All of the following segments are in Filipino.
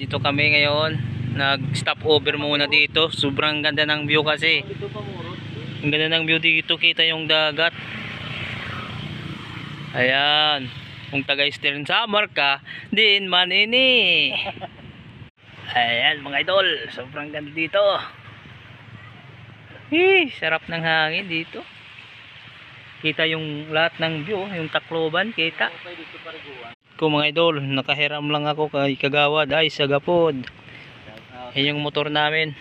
dito kami ngayon. Nag-stop over muna dito. Sobrang ganda ng view kasi. Ang ganda ng view dito. Kita yung dagat. Ayan. Kung taga Eastern Samar ka, din man ini. Ayan mga idol. Sobrang ganda dito. Eh, sarap ng hangin dito. Kita yung lahat ng view, yung Tacloban, kita. Ko mga idol, nakahiram lang ako kay Kagawad ay sa Gapod. Yan yung motor namin.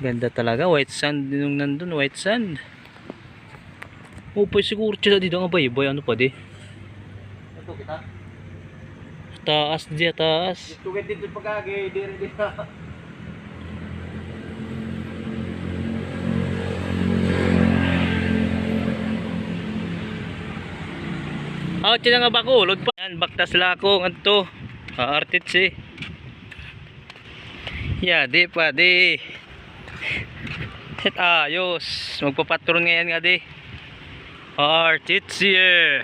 Ganda talaga, white sand yung nandun, white sand. Oh, pa siguro siya dito nga ba, boy, ano pa di? Ito kita. Taas di, taas. Tugad dito pagkagi, dito. Ah, siya nga bakulod pa. Yan, baktas lako, anto. Ah, artit si. Ya, di pa, di. Set ayos. Magpapatron ngayon nga di. Artit si eh.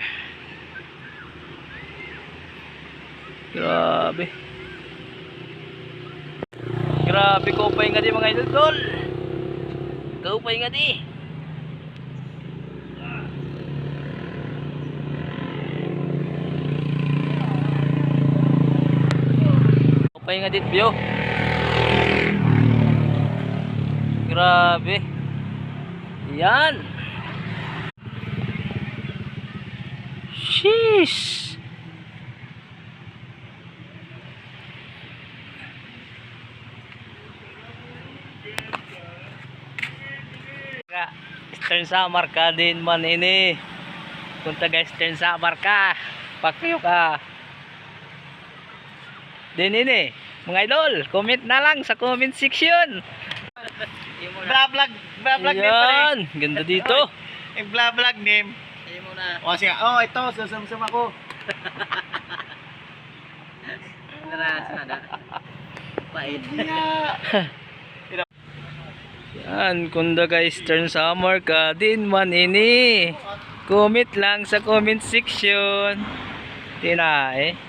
Grabe. Grabe ko pa nga di mga idol tol. Ikaw pa nga di. Kapay nga dit view. Grabe. Yan. Sheesh. Eastern Samar ka din man ini. Kung taga Eastern Samar ka, pakyo ka. Din ini, mga idol, comment na lang sa comment section. Bla-vlog, bla-vlog name pa rin. Ayan, ganda dito. Yung bla-vlag name. Ayun mo na. O sige, oh ito, susamsam ako. Naras na na. Pait. Yan, kung taga Eastern Samar ka din man ini. Comment lang sa comment section. Tina eh.